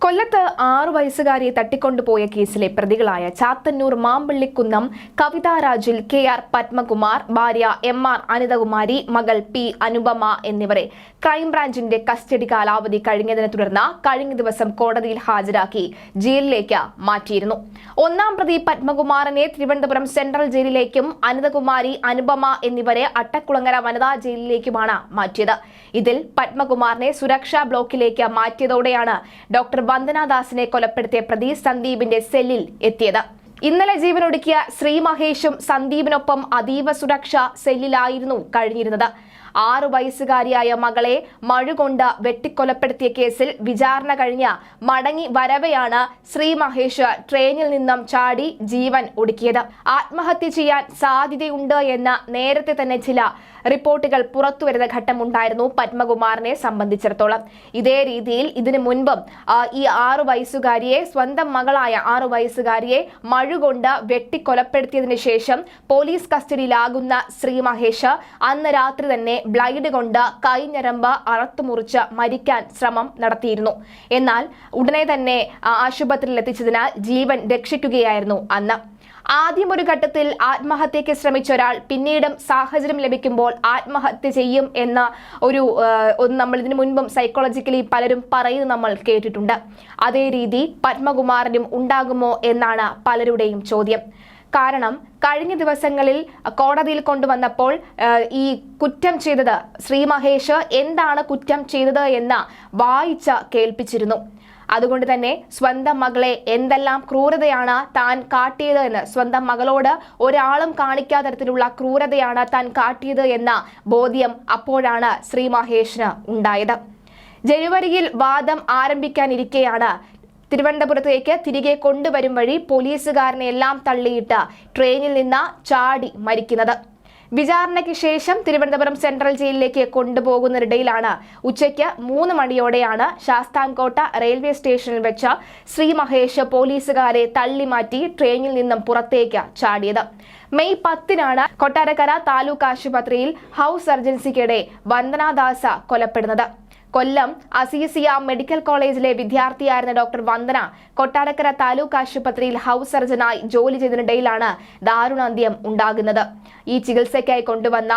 കൊല്ലത്ത് ആറു വയസ്സുകാരിയെ തട്ടിക്കൊണ്ടുപോയ കേസിലെ പ്രതികളായ ചാത്തന്നൂർ മാമ്പള്ളിക്കുന്നം കവിതാ രാജുൽ കെ ആർ പത്മകുമാർ ഭാര്യ എം ആർ അനിതകുമാരി മകൾ പി അനുപമ എന്നിവരെ ക്രൈംബ്രാഞ്ചിന്റെ കസ്റ്റഡി കാലാവധി കഴിഞ്ഞതിനെ തുടർന്ന് കഴിഞ്ഞ ദിവസം കോടതിയിൽ ഹാജരാക്കി ജയിലിലേക്ക് മാറ്റിയിരുന്നു. ഒന്നാം പ്രതി പത്മകുമാറിനെ തിരുവനന്തപുരം സെൻട്രൽ ജയിലിലേക്കും അനിതകുമാരി അനുപമ എന്നിവരെ അട്ടക്കുളങ്ങര വനിതാ ജയിലിലേക്കുമാണ് മാറ്റിയത്. ഇതിൽ പത്മകുമാറിനെ സുരക്ഷാ ബ്ലോക്കിലേക്ക് മാറ്റിയതോടെയാണ് ഡോക്ടർ വന്ദനാദാസിനെ കൊലപ്പെടുത്തിയ പ്രതി സന്ദീപിന്റെ സെല്ലിൽ എത്തിയത്. ഇന്നലെ ജീവനൊടുക്കിയ ശ്രീമഹേഷും സന്ദീപിനൊപ്പം അതീവ സുരക്ഷ സെല്ലിലായിരുന്നു കഴിഞ്ഞിരുന്നത്. ആറു വയസ്സുകാരിയായ മകളെ മഴുകൊണ്ട് വെട്ടിക്കൊലപ്പെടുത്തിയ കേസിൽ വിചാരണ കഴിഞ്ഞ മടങ്ങി വരവെയാണ് ശ്രീ മഹേഷ് ട്രെയിനിൽ നിന്നും ചാടി ജീവൻ ഒടുക്കിയത്. ആത്മഹത്യ ചെയ്യാൻ സാധ്യതയുണ്ട് എന്ന് നേരത്തെ തന്നെ ചില റിപ്പോർട്ടുകൾ പുറത്തുവരുന്ന ഘട്ടമുണ്ടായിരുന്നു പത്മകുമാറിനെ സംബന്ധിച്ചിടത്തോളം. ഇതേ രീതിയിൽ ഇതിനു മുൻപും ഈ ആറു വയസ്സുകാരിയെ സ്വന്തം മകളായ ആറു വയസ്സുകാരിയെ മഴുകൊണ്ട് വെട്ടിക്കൊലപ്പെടുത്തിയതിനു ശേഷം പോലീസ് കസ്റ്റഡിയിലാകുന്ന ശ്രീ മഹേഷ് അന്ന് രാത്രി തന്നെ ബ്ലൈഡ് കൊണ്ട് കൈഞ്ഞരമ്പ് അറത്തുമുറിച്ച് മരിക്കാൻ ശ്രമം നടത്തിയിരുന്നു. എന്നാൽ ഉടനെ തന്നെ ആശുപത്രിയിൽ എത്തിച്ചതിനാൽ ജീവൻ രക്ഷിക്കുകയായിരുന്നു അന്ന്. ആദ്യം ഒരു ഘട്ടത്തിൽ ആത്മഹത്യയ്ക്ക് ശ്രമിച്ച ഒരാൾ പിന്നീടും സാഹചര്യം ലഭിക്കുമ്പോൾ ആത്മഹത്യ ചെയ്യും എന്ന ഒരു നമ്മൾ ഇതിനു മുൻപും സൈക്കോളജിക്കലി പലരും പറയുന്നത് നമ്മൾ കേട്ടിട്ടുണ്ട്. അതേ രീതി പത്മകുമാറിനും ഉണ്ടാകുമോ എന്നാണ് പലരുടെയും ചോദ്യം. കാരണം കഴിഞ്ഞ ദിവസങ്ങളിൽ കോടതിയിൽ കൊണ്ടുവന്നപ്പോൾ ഈ കുറ്റം ചെയ്തത് ശ്രീ മഹേഷ് എന്താണ് കുറ്റം ചെയ്തത് എന്ന് വായിച്ച കേൾപ്പിച്ചിരുന്നു. അതുകൊണ്ട് തന്നെ സ്വന്തം മകളെ എന്തെല്ലാം ക്രൂരതയാണ് താൻ കാട്ടിയത് എന്ന് സ്വന്തം മകളോട് ഒരാളും കാണിക്കാത്ത തരത്തിലുള്ള ക്രൂരതയാണ് താൻ കാട്ടിയത് എന്ന ബോധ്യം അപ്പോഴാണ് ശ്രീ മഹേഷിന് ഉണ്ടായത്. ജനുവരിയിൽ വാദം ആരംഭിക്കാനിരിക്കെയാണ് തിരുവനന്തപുരത്തേക്ക് തിരികെ കൊണ്ടുവരും വഴി പോലീസുകാരനെ എല്ലാം തള്ളിയിട്ട് ട്രെയിനിൽ നിന്ന് ചാടി മരിക്കുന്നത്. വിചാരണയ്ക്ക് ശേഷം തിരുവനന്തപുരം സെൻട്രൽ ജയിലിലേക്ക് കൊണ്ടുപോകുന്നതിനിടയിലാണ് ഉച്ചയ്ക്ക് മൂന്ന് മണിയോടെയാണ് ശാസ്താംകോട്ട റെയിൽവേ സ്റ്റേഷനിൽ വെച്ച് ശ്രീ മഹേഷ് പോലീസുകാരെ തള്ളിമാറ്റി ട്രെയിനിൽ നിന്നും പുറത്തേക്ക് ചാടിയത്. മെയ് പത്തിനാണ് കൊട്ടാരക്കര താലൂക്ക് ആശുപത്രിയിൽ ഹൗസ് സർജൻസിക്കിടെ വന്ദനാദാസ കൊലപ്പെടുന്നത്. കൊല്ലം അസീസിയ മെഡിക്കൽ കോളേജിലെ വിദ്യാർത്ഥിയായിരുന്ന ഡോക്ടർ വന്ദന കൊട്ടാരക്കര താലൂക്ക് ആശുപത്രിയിൽ ഹൗസ് സർജനായി ജോലി ചെയ്തതിനിടയിലാണ് ദാരുണാന്ത്യം ഉണ്ടാകുന്നത്. ഈ ചികിത്സയ്ക്കായി കൊണ്ടുവന്ന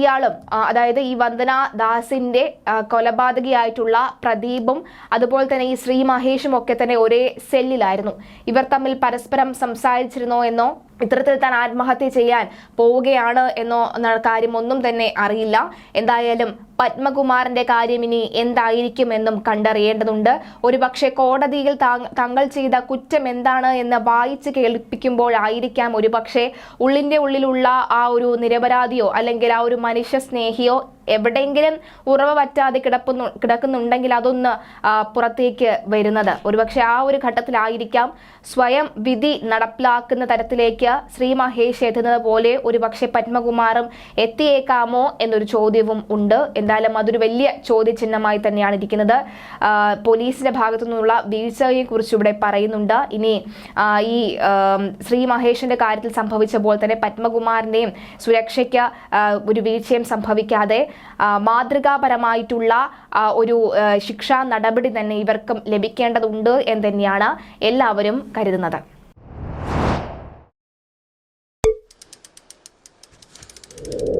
ഇയാളും അതായത് ഈ വന്ദന ദാസിന്റെ കൊലപാതകയായിട്ടുള്ള പ്രദീപും അതുപോലെ തന്നെ ഈ ശ്രീ മഹേഷും ഒക്കെ തന്നെ ഒരേ സെല്ലിലായിരുന്നു. ഇവർ തമ്മിൽ പരസ്പരം സംസാരിച്ചിരുന്നോ എന്നോ ഇത്തരത്തിൽ താൻ ആത്മഹത്യ ചെയ്യാൻ പോവുകയാണ് എന്നോ കാര്യമൊന്നും തന്നെ അറിയില്ല. എന്തായാലും പത്മകുമാറിന്റെ കാര്യം ഇനി എന്തായിരിക്കും എന്നും കണ്ടറിയേണ്ടതുണ്ട്. ഒരുപക്ഷെ കോടതിയിൽ തങ്ങൾ ചെയ്ത കുറ്റം എന്താണ് എന്ന് വായിച്ച് കേൾപ്പിക്കുമ്പോഴായിരിക്കാം ഒരുപക്ഷെ ഉള്ളിന്റെ ഉള്ളിലുള്ള ആ ഒരു നിരപരാധിയോ അല്ലെങ്കിൽ ആ ഒരു മനുഷ്യ സ്നേഹിയോ എവിടെയെങ്കിലും ഉറവ പറ്റാതെ കിടക്കുന്നു കിടക്കുന്നുണ്ടെങ്കിൽ അതൊന്ന് പുറത്തേക്ക് വരുന്നത്. ഒരുപക്ഷെ ആ ഒരു ഘട്ടത്തിലായിരിക്കാം സ്വയം വിധി നടപ്പിലാക്കുന്ന തരത്തിലേക്ക് ശ്രീ മഹേഷ് എത്തുന്നത് പോലെ ഒരുപക്ഷെ പത്മകുമാറും എത്തിയേക്കാമോ എന്നൊരു ചോദ്യവും ഉണ്ട്. എന്തായാലും അതൊരു വലിയ ചോദ്യചിഹ്നമായി തന്നെയാണ് ഇരിക്കുന്നത്. പോലീസിന്റെ ഭാഗത്തു നിന്നുള്ള വീഴ്ചയെ കുറിച്ച് ഇവിടെ പറയുന്നുണ്ട്. ഇനി ഈ ശ്രീ മഹേഷിന്റെ കാര്യത്തിൽ സംഭവിച്ച പോലെ തന്നെ പത്മകുമാറിന്റെയും സുരക്ഷയ്ക്ക് ഒരു വീഴ്ചയും സംഭവിക്കാതെ മാതൃകാപരമായിട്ടുള്ള ഒരു ശിക്ഷാ നടപടി തന്നെ ഇവർക്കും ലഭിക്കേണ്ടതുണ്ട് എന്ന് തന്നെയാണ് എല്ലാവരും കരുതുന്നത്. you